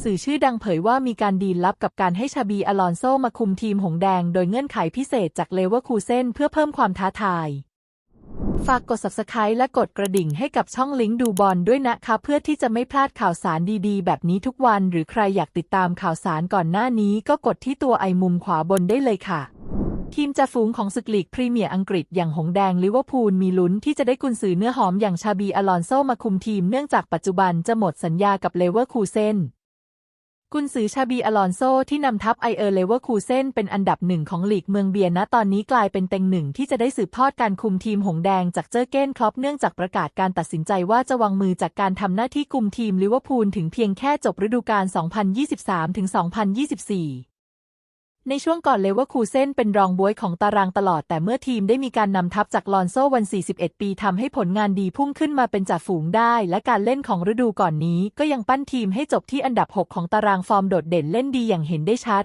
สื่อชื่อดังเผยว่ามีการดีลลับกับการให้ชาบีอลอนโซมาคุมทีมหงแดง โดยเงื่อนไขพิเศษจากเลเวอร์คูเซนเพื่อเพิ่มความท้าทาย ฝากกด subscribe และกดกระดิ่งให้กับช่องลิงก์ดูบอลด้วยนะคะเพื่อที่จะไม่พลาดข่าวสารดีๆ แบบนี้ทุกวัน หรือใครอยากติดตามข่าวสารก่อนหน้านี้ ก็กดที่ตัวไอมุมขวาบนได้เลยค่ะ ทีมจ่าฝูงของศึกลีกพรีเมียร์อังกฤษอย่างหงแดงลิเวอร์พูลมีลุ้นที่จะได้กุนซือเนื้อหอมอย่างชาบีอลอนโซมาคุมทีมเนื่องจากปัจจุบันจะหมดสัญญากับเลเวอร์คูเซน กุนซือชาบีอลอนโซที่นำทัพไอเออร์เลเวอร์คูเซนเป็นอันดับหนึ่งของลีกเมืองเบียร์ณตอนนี้กลายเป็นเต็งหนึ่งที่จะได้สืบทอดการคุมทีมหงแดงจากเจอเก้นคลอปเนื่องจากประกาศการตัดสินใจว่าจะวางมือจากการทำหน้าที่กุมทีมลิเวอร์พูลถึงเพียงแค่จบฤดูกาล 2023-2024 ในช่วงก่อนเลเวอร์คูเซนเป็นรองบวยของตารางตลอดแต่เมื่อทีมได้มีการนำทัพจากลอนโซวัน 41 ปีทำให้ผลงานดีพุ่งขึ้นมาเป็นจ่าฝูงได้ และการเล่นของฤดูก่อนนี้ก็ยังปั้นทีมให้จบที่อันดับ 6 ของตารางฟอร์มโดดเด่นเล่นดีอย่างเห็นได้ชัด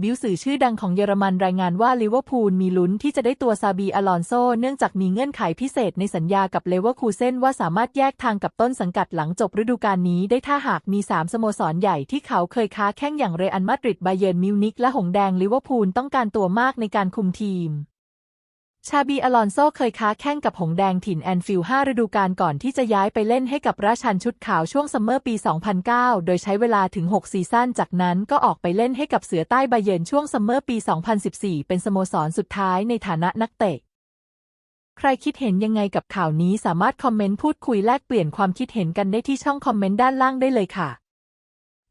บิวสื่อชื่อดังของเยอรมันรายงานว่าลิเวอร์พูลมีลุ้นที่จะได้ตัวซาบีอลอนโซ เนื่องจากมีเงื่อนไขพิเศษในสัญญากับเลเวอร์คูเซนว่าสามารถแยกทางกับต้นสังกัดหลังจบฤดูกาลนี้ได้ถ้าหากมี 3 สโมสรใหญ่ที่เขาเคยค้าแข่งอย่างเรอัลมาดริดไบเยิร์นมิวนิกและหงแดงลิเวอร์พูลต้องการตัวมากในการคุมทีม ชาบีอลอนโซเคยค้าแข่งกับหงแดงถิ่นแอนฟิลด์5ฤดูกาลก่อนที่จะย้ายไปเล่นให้กับราชันชุดขาวช่วงซัมเมอร์ปี 2009 โดยใช้เวลาถึง 6 ซีซั่น จากนั้นก็ออกไปเล่นให้กับเสือใต้บาเยินช่วงซัมเมอร์ปี 2014 เป็นสโมสรสุดท้ายในฐานะนักเตะ ใครคิดเห็นยังไงกับข่าวนี้สามารถคอมเมนต์พูดคุยแลกเปลี่ยนความคิดเห็นกันได้ที่ช่องคอมเมนต์ด้านล่างได้เลยค่ะ